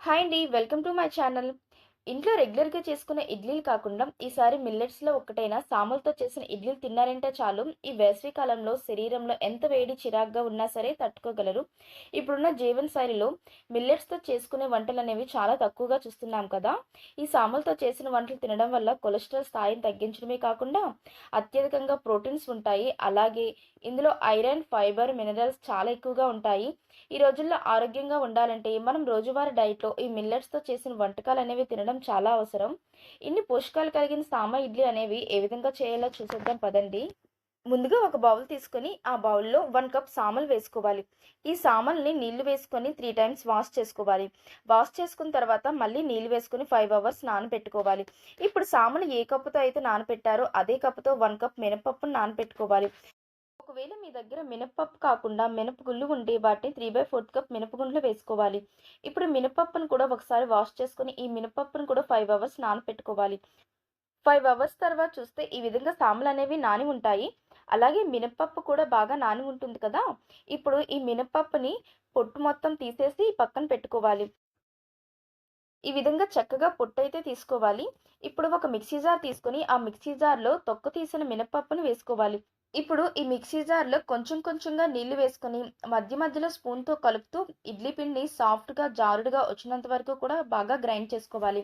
Hi అండి welcome to my channel ఇంట్లో రెగ్యులర్గా చేసుకునే ఇడ్లీలు కాకుండా ఈసారి మిల్లెట్స్లో ఒకటైన సాములతో చేసిన ఇడ్లీలు తిన్నారంటే చాలు. ఈ వేసవి కాలంలో శరీరంలో ఎంత వేడి చిరాగ్గా ఉన్నా సరే తట్టుకోగలరు. ఇప్పుడున్న జీవన శైలిలో మిల్లెట్స్తో చేసుకునే వంటలు అనేవి చాలా తక్కువగా చూస్తున్నాం కదా. ఈ సాములతో చేసిన వంటలు తినడం వల్ల కొలెస్ట్రాల్ స్థాయిని తగ్గించడమే కాకుండా అత్యధికంగా ప్రోటీన్స్ ఉంటాయి. అలాగే ఇందులో ఐరన్ ఫైబర్ మినరల్స్ చాలా ఎక్కువగా ఉంటాయి. ఈ రోజుల్లో ఆరోగ్యంగా ఉండాలంటే మనం రోజువారీ డైట్లో ఈ మిల్లెట్స్తో చేసిన వంటకాలు అనేవి తినడం చాలా అవసరం. ఇన్ని పోషకాలు కలిగిన సామ ఇడ్లీ అనేవి ఏ విధంగా చేయాలో చూసేద్దాం పదండి. ముందుగా ఒక బౌల్ తీసుకొని ఆ బౌల్లో వన్ కప్ సామలు వేసుకోవాలి. ఈ సామల్ని నీళ్ళు వేసుకొని త్రీ టైమ్స్ వాష్ చేసుకోవాలి. వాష్ చేసుకున్న తర్వాత మళ్ళీ నీళ్ళు వేసుకొని ఫైవ్ అవర్స్ నానబెట్టుకోవాలి. ఇప్పుడు సామలు ఏ కప్పుతో అయితే నానబెట్టారో అదే కప్పుతో వన్ కప్ మినపప్పును నానబెట్టుకోవాలి. ఒకవేళ మీ దగ్గర మినపప్పు కాకుండా మినపగుళ్ళు ఉంటే వాటిని త్రీ బై ఫోర్త్ కప్ మినపగుండ్లు వేసుకోవాలి. ఇప్పుడు మినపప్పును కూడా ఒకసారి వాష్ చేసుకుని ఈ మినపప్పును కూడా ఫైవ్ అవర్స్ నానపెట్టుకోవాలి. ఫైవ్ అవర్స్ తర్వాత చూస్తే ఈ విధంగా సాములు అనేవి నాని ఉంటాయి. అలాగే మినపప్పు కూడా బాగా నాని ఉంటుంది కదా. ఇప్పుడు ఈ మినపప్పుని పొట్టు మొత్తం తీసేసి పక్కన పెట్టుకోవాలి. ఈ విధంగా చక్కగా పొట్టు అయితే తీసుకోవాలి. ఇప్పుడు ఒక మిక్సీ జార్ తీసుకొని ఆ మిక్సీ జార్లో తొక్క తీసిన మినపప్పును వేసుకోవాలి. ఇప్పుడు ఈ మిక్సీ జార్లో కొంచెం కొంచెంగా నీళ్ళు వేసుకొని మధ్య మధ్యలో స్పూన్తో కలుపుతూ ఇడ్లీ పిండి సాఫ్ట్గా జారుడుగా వచ్చినంత వరకు కూడా బాగా గ్రైండ్ చేసుకోవాలి.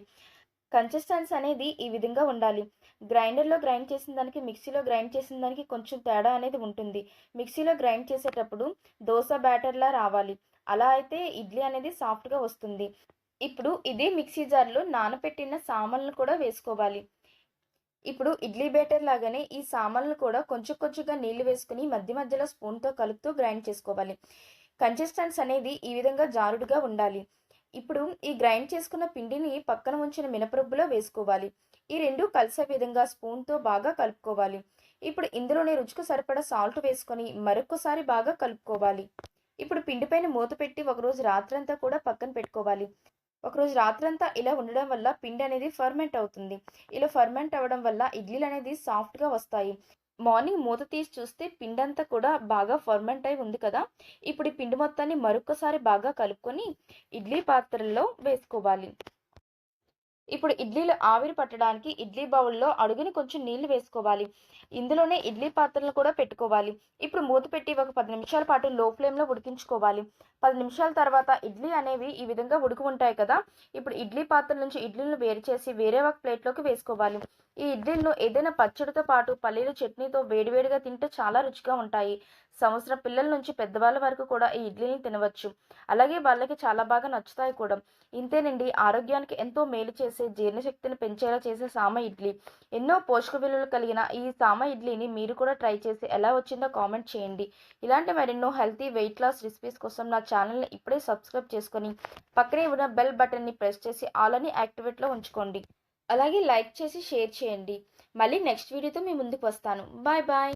కన్సిస్టెన్సీ అనేది ఈ విధంగా ఉండాలి. గ్రైండర్లో గ్రైండ్ చేసిన దానికి మిక్సీలో గ్రైండ్ చేసిన దానికి కొంచెం తేడా అనేది ఉంటుంది. మిక్సీలో గ్రైండ్ చేసేటప్పుడు దోశ బ్యాటర్లా రావాలి. అలా అయితే ఇడ్లీ అనేది సాఫ్ట్గా వస్తుంది. ఇప్పుడు ఇదే మిక్సీ జార్లో నానపెట్టిన సామాన్లు కూడా వేసుకోవాలి. ఇప్పుడు ఇడ్లీ బేటర్ లాగానే ఈ సామాన్లు కూడా కొంచెం కొంచెంగా నీళ్ళు వేసుకుని మధ్య మధ్యలో స్పూన్తో కలుపుతూ గ్రైండ్ చేసుకోవాలి. కన్సిస్టెన్స్ అనేది ఈ విధంగా జారుడుగా ఉండాలి. ఇప్పుడు ఈ గ్రైండ్ చేసుకున్న పిండిని పక్కన ఉంచిన మినపరుబ్బులో వేసుకోవాలి. ఈ రెండు కలిసే విధంగా స్పూన్తో బాగా కలుపుకోవాలి. ఇప్పుడు ఇందులోనే రుచికి సరిపడా సాల్ట్ వేసుకొని మరొకసారి బాగా కలుపుకోవాలి. ఇప్పుడు పిండి పైన మూత పెట్టి ఒకరోజు రాత్రంతా కూడా పక్కన పెట్టుకోవాలి. ఒకరోజు రాత్రంతా ఇలా ఉండడం వల్ల పిండి అనేది ఫర్మెంట్ అవుతుంది. ఇలా ఫర్మెంట్ అవ్వడం వల్ల ఇడ్లీలు అనేది సాఫ్ట్గా వస్తాయి. మార్నింగ్ మూత తీసి చూస్తే పిండి అంతా కూడా బాగా ఫర్మెంట్ అయి ఉంది కదా. ఇప్పుడు ఈ పిండి మొత్తాన్ని మరొకసారి బాగా కలుపుకొని ఇడ్లీ పాత్రల్లో వేసుకోవాలి. ఇప్పుడు ఇడ్లీలు ఆవిరి పట్టడానికి ఇడ్లీ బౌల్లో అడుగుని కొంచెం నీళ్ళు వేసుకోవాలి. ఇందులోనే ఇడ్లీ పాత్రలు కూడా పెట్టుకోవాలి. ఇప్పుడు మూత పెట్టి ఒక పది నిమిషాల పాటు లో ఫ్లేమ్లో ఉడికించుకోవాలి. పది నిమిషాల తర్వాత ఇడ్లీ అనేవి ఈ విధంగా ఉడుకు ఉంటాయి కదా. ఇప్పుడు ఇడ్లీ పాత్ర నుంచి ఇడ్లీలను వేరు చేసి వేరే ఒక ప్లేట్లోకి వేసుకోవాలి. ఈ ఇడ్లీలను ఏదైనా పచ్చడితో పాటు పల్లీల చట్నీతో వేడివేడిగా తింటే చాలా రుచిగా ఉంటాయి. సంవత్సరం పిల్లల నుంచి పెద్దవాళ్ళ వరకు కూడా ఈ ఇడ్లీని తినవచ్చు. అలాగే వాళ్ళకి చాలా బాగా నచ్చుతాయి కూడా. ఇంతేనండి ఆరోగ్యానికి ఎంతో మేలు చేసే జీర్ణశక్తిని పెంచేలా చేసే సామ ఇడ్లీ. ఎన్నో పోషక విలువలు కలిగిన ఈ సామ ఇడ్లీని మీరు కూడా ట్రై చేసి ఎలా వచ్చిందో కామెంట్ చేయండి. ఇలాంటి మరెన్నో హెల్తీ వెయిట్ లాస్ రెసిపీస్ కోసం నా ఛానల్ని ఇప్పుడే సబ్స్క్రైబ్ చేసుకొని పక్కనే ఉన్న బెల్ బటన్ని ప్రెస్ చేసి ఆల్ అని యాక్టివేట్లో ఉంచుకోండి. అలాగే లైక్ చేసి షేర్ చేయండి. మళ్ళీ నెక్స్ట్ వీడియోతో మీ ముందుకు వస్తాను. Bye bye.